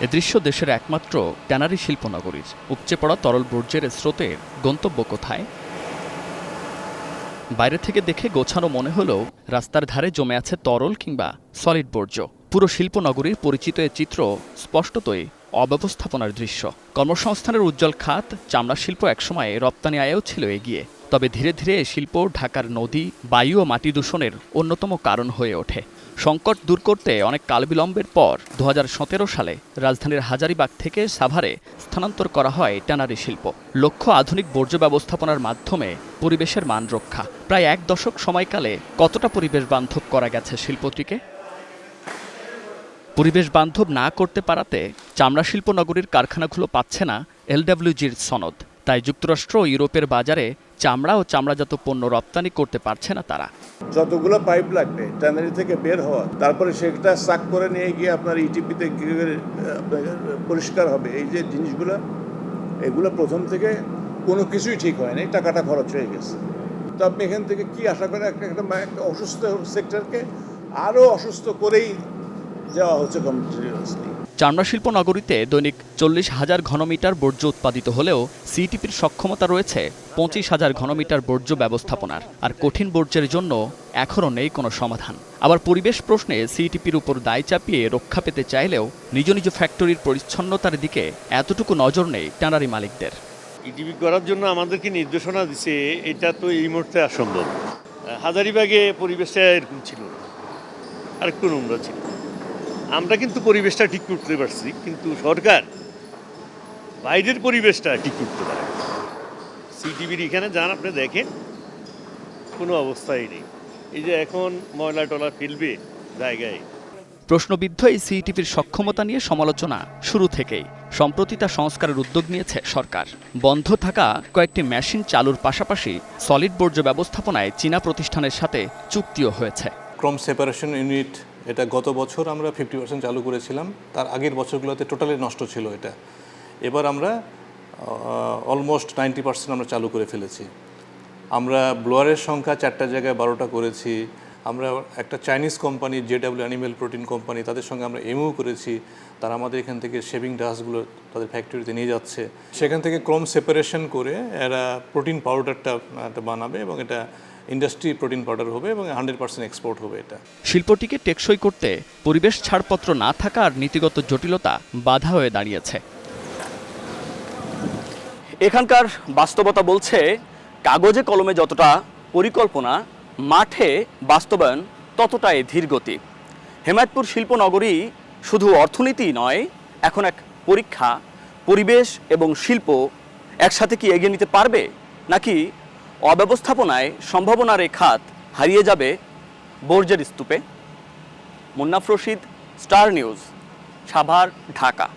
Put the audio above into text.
এ দৃশ্য দেশের একমাত্র ট্যানারি শিল্পনগরীর। উপচে পড়া তরল বর্জ্যের স্রোতের গন্তব্য কোথায়? বাইরে থেকে দেখে গোছানো মনে হলেও রাস্তার ধারে জমে আছে তরল কিংবা সলিড বর্জ্য। পুরো শিল্পনগরীর পরিচিত এ চিত্র স্পষ্টতই অব্যবস্থাপনার দৃশ্য। কর্মসংস্থানের উজ্জ্বল খাত চামড়া শিল্প একসময় রপ্তানি আয়েও ছিল এগিয়ে। তবে ধীরে ধীরে শিল্প, ঢাকার নদী, বায়ু ও মাটি দূষণের অন্যতম কারণ হয়ে ওঠে। সংকট দূর করতে অনেক কালবিলম্বের পর দু হাজার সতেরো সালে রাজধানীর হাজারিবাগ থেকে সাভারে স্থানান্তর করা হয় ট্যানারি শিল্প। লক্ষ্য আধুনিক বর্জ্য ব্যবস্থাপনার মাধ্যমে পরিবেশের মান রক্ষা। প্রায় এক দশক সময়কালে কতটা পরিবেশ বান্ধব করা গেছে শিল্পটিকে? পরিবেশ বান্ধব না করতে পারাতে চামড়া শিল্প নগরীর কারখানাগুলো পাচ্ছে না এলডব্লিউজির সনদ। তাই যুক্তরাষ্ট্র ও ইউরোপের বাজারে চামড়া ও চামড়াজাত পণ্য রপ্তানি করতে পারছে না তারা। যতগুলো পাইপ লাগবে, ট্যানারি থেকে বের হওয়া, তারপরে সেটা সাক করে নিয়ে গিয়ে আপনার ইটিপিতে পরিষ্কার হবে। এই যে জিনিসগুলো, এগুলো প্রথম থেকে কোনো কিছুই ঠিক হয়নি, টাকাটা খরচ হয়ে গেছে। তো আপনি এখান থেকে কি আশা করেন, একটা একটা অসুস্থ সেক্টরকে আরও অসুস্থ করেই যাওয়া হচ্ছে কন্টিনিউয়াসলি চামড়া শিল্প নগরীতে দৈনিক চল্লিশ হাজার ঘনমিটার বর্জ্য উৎপাদিত হলেও সিটিপির সক্ষমতা রয়েছে পঁচিশ হাজার ঘনমিটার বর্জ্য ব্যবস্থাপনার। আর কঠিন বর্জ্যের জন্য এখনও নেই কোনো সমাধান। আবার পরিবেশ প্রশ্নে সিটিপির উপর দায় চাপিয়ে রক্ষা পেতে চাইলেও নিজ নিজ ফ্যাক্টরির পরিচ্ছন্নতার দিকে এতটুকু নজর নেই ট্যানারি মালিকদের। ইটিভি করার জন্য আমাদেরকে নির্দেশনা দিছে এটা তো এই মুহূর্তে অসম্ভব হাজারিবাগে পরিবেশটা এরকম ছিল আর একটু নোংরা ছিল। আমরা কিন্তু পরিবেশটা ঠিক করতে পারছি, কিন্তু সরকার বাইরের পরিবেশটা ঠিক করতে পারে সিটিভির এখানে যান, আপনি দেখেন, কোনো অবস্থাই নেই। এই যে এখন ময়লা টলা ফেলবে জায়গায়। প্রশ্নবিদ্ধ এই সিইটিপির সক্ষমতা নিয়ে সমালোচনা শুরু থেকেই। সম্প্রতি তা সংস্কারের উদ্যোগ নিয়েছে সরকার। বন্ধ থাকা কয়েকটি মেশিন চালুর পাশাপাশি সলিড বর্জ্য ব্যবস্থাপনায় চীনা প্রতিষ্ঠানের সাথে চুক্তিও হয়েছে। ক্রম সেপারেশন ইউনিট এটা গত বছর আমরা ফিফটি পার্সেন্ট চালু করেছিলাম। তার আগের বছরগুলোতে টোটালি নষ্ট ছিল এটা। এবার আমরা অলমোস্ট নাইনটি পার্সেন্ট আমরা চালু করে ফেলেছি। আমরা ব্লোয়ারের সংখ্যা চারটা জায়গায় বারোটা করেছি। আমরা একটা Chinese company ZW animal protein company তাদের সঙ্গে আমরা এমও করেছি। তারা আমাদের এখান থেকে শেভিং ডাস্টগুলো তাদের ফ্যাক্টরিতে নিয়ে যাচ্ছে। সেখান থেকে ক্রম সেপারেশন করে এরা প্রোটিন পাউডারটা বানাবে এবং এটা ইন্ডাস্ট্রি প্রোটিন পাউডার হবে এবং হান্ড্রেড পার্সেন্ট এক্সপোর্ট হবে এটা। শিল্পটিকে টেকসই করতে পরিবেশ ছাড়পত্র না থাকা আর নীতিগত জটিলতা বাধা হয়ে দাঁড়িয়েছে। এখানকার বাস্তবতা বলছে, কাগজে কলমে যতটা পরিকল্পনা মাঠে বাস্তবায়ন ততটাই ধীরগতি। হেমায়তপুর শিল্পনগরী শুধু অর্থনীতি নয়, এখন এক পরীক্ষা, পরিবেশ এবং শিল্প একসাথে কি এগিয়ে নিতে পারবে? নাকি অব্যবস্থাপনায় সম্ভাবনার এই খাত হারিয়ে যাবে বর্জ্যের স্তূপে? Munnaf Rashid, Star News, Savar, Dhaka.